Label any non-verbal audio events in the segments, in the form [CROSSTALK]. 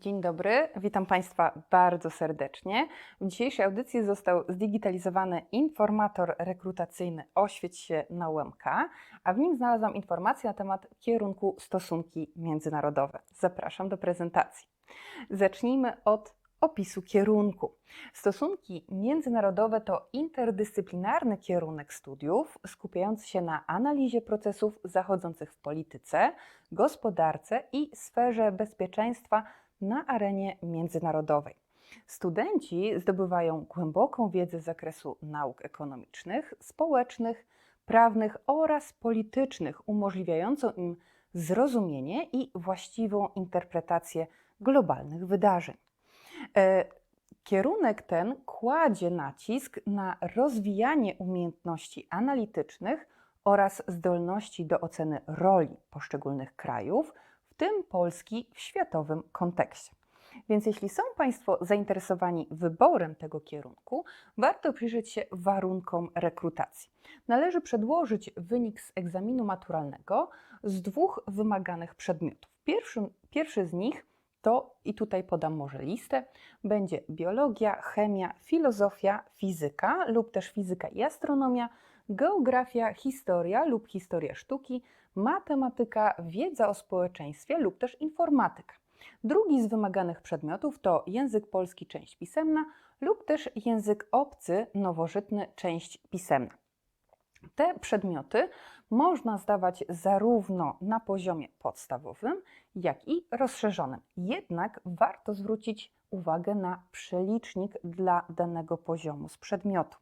Dzień dobry, witam Państwa bardzo serdecznie. W dzisiejszej audycji został zdigitalizowany informator rekrutacyjny Oświeć się na UMK, a w nim znalazłam informacje na temat kierunku stosunki międzynarodowe. Zapraszam do prezentacji. Zacznijmy od opisu kierunku. Stosunki międzynarodowe to interdyscyplinarny kierunek studiów skupiający się na analizie procesów zachodzących w polityce, gospodarce i sferze bezpieczeństwa na arenie międzynarodowej. Studenci zdobywają głęboką wiedzę z zakresu nauk ekonomicznych, społecznych, prawnych oraz politycznych, umożliwiającą im zrozumienie i właściwą interpretację globalnych wydarzeń. E, kierunek ten kładzie nacisk na rozwijanie umiejętności analitycznych oraz zdolności do oceny roli poszczególnych krajów, tym Polski w światowym kontekście. Więc jeśli są Państwo zainteresowani wyborem tego kierunku, warto przyjrzeć się warunkom rekrutacji. Należy przedłożyć wynik z egzaminu maturalnego z dwóch wymaganych przedmiotów. Pierwszy, pierwszy z nich to, i tutaj podam może listę, będzie biologia, chemia, filozofia, fizyka lub też fizyka i astronomia, geografia, historia lub historia sztuki, matematyka, wiedza o społeczeństwie lub też informatyka. Drugi z wymaganych przedmiotów to język polski, część pisemna lub też język obcy, nowożytny, część pisemna. Te przedmioty można zdawać zarówno na poziomie podstawowym, jak i rozszerzonym. Jednak warto zwrócić uwagę na przelicznik dla danego poziomu z przedmiotu.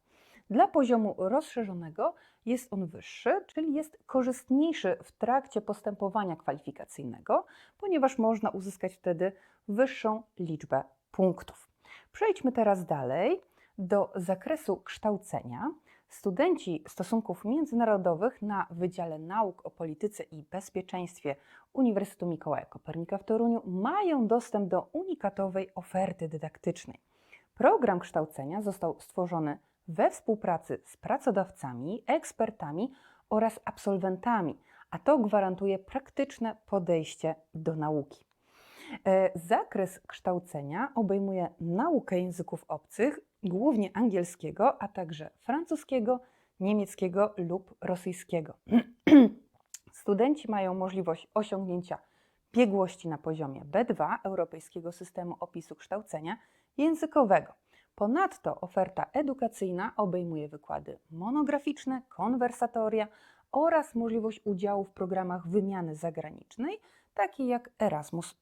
Dla poziomu rozszerzonego jest on wyższy, czyli jest korzystniejszy w trakcie postępowania kwalifikacyjnego, ponieważ można uzyskać wtedy wyższą liczbę punktów. Przejdźmy teraz dalej do zakresu kształcenia. Studenci stosunków międzynarodowych na Wydziale Nauk o Polityce i Bezpieczeństwie Uniwersytetu Mikołaja Kopernika w Toruniu mają dostęp do unikatowej oferty dydaktycznej. Program kształcenia został stworzony we współpracy z pracodawcami, ekspertami oraz absolwentami, a to gwarantuje praktyczne podejście do nauki. E, zakres kształcenia obejmuje naukę języków obcych, głównie angielskiego, a także francuskiego, niemieckiego lub rosyjskiego. [CLEARS THROAT] Studenci mają możliwość osiągnięcia biegłości na poziomie B2 Europejskiego Systemu Opisu Kształcenia Językowego. Ponadto oferta edukacyjna obejmuje wykłady monograficzne, konwersatoria oraz możliwość udziału w programach wymiany zagranicznej, takie jak Erasmus.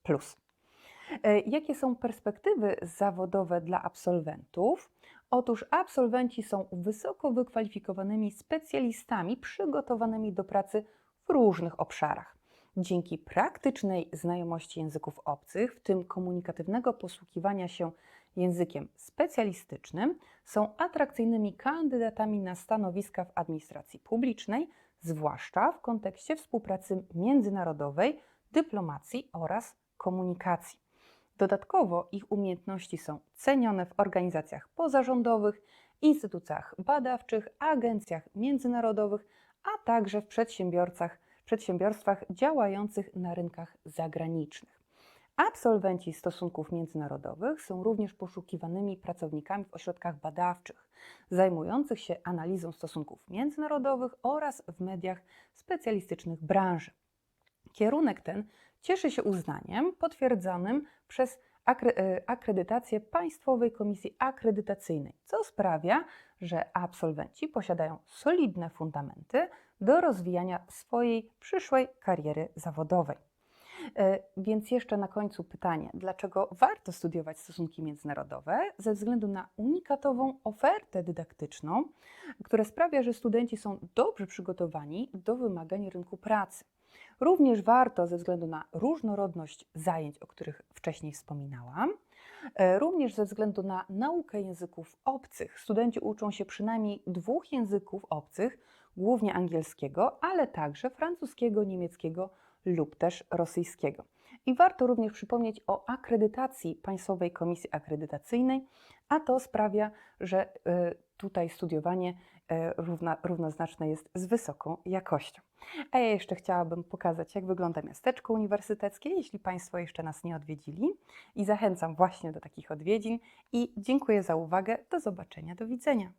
E, jakie są perspektywy zawodowe dla absolwentów? Otóż absolwenci są wysoko wykwalifikowanymi specjalistami przygotowanymi do pracy w różnych obszarach. Dzięki praktycznej znajomości języków obcych, w tym komunikatywnego posługiwania się językiem specjalistycznym, są atrakcyjnymi kandydatami na stanowiska w administracji publicznej, zwłaszcza w kontekście współpracy międzynarodowej, dyplomacji oraz komunikacji. Dodatkowo ich umiejętności są cenione w organizacjach pozarządowych, instytucjach badawczych, agencjach międzynarodowych, a także w przedsiębiorcach, przedsiębiorstwach działających na rynkach zagranicznych. Absolwenci stosunków międzynarodowych są również poszukiwanymi pracownikami w ośrodkach badawczych, zajmujących się analizą stosunków międzynarodowych oraz w mediach specjalistycznych branży. Kierunek ten cieszy się uznaniem potwierdzonym przez e, akredytację Państwowej Komisji Akredytacyjnej, co sprawia, że absolwenci posiadają solidne fundamenty do rozwijania swojej przyszłej kariery zawodowej. E, więc jeszcze na końcu pytanie, dlaczego warto studiować stosunki międzynarodowe? Ze względu na unikatową ofertę dydaktyczną, która sprawia, że studenci są dobrze przygotowani do wymagań rynku pracy. Również warto ze względu na różnorodność zajęć, o których wcześniej wspominałam, e, również ze względu na naukę języków obcych. Studenci uczą się przynajmniej dwóch języków obcych, głównie angielskiego, ale także francuskiego, niemieckiego lub też rosyjskiego. I warto również przypomnieć o akredytacji Państwowej Komisji Akredytacyjnej, a to sprawia, że y, tutaj studiowanie e, równa, równoznaczne jest z wysoką jakością. A ja jeszcze chciałabym pokazać, jak wygląda miasteczko uniwersyteckie, jeśli Państwo jeszcze nas nie odwiedzili. I zachęcam właśnie do takich odwiedzin. I dziękuję za uwagę. Do zobaczenia, do widzenia.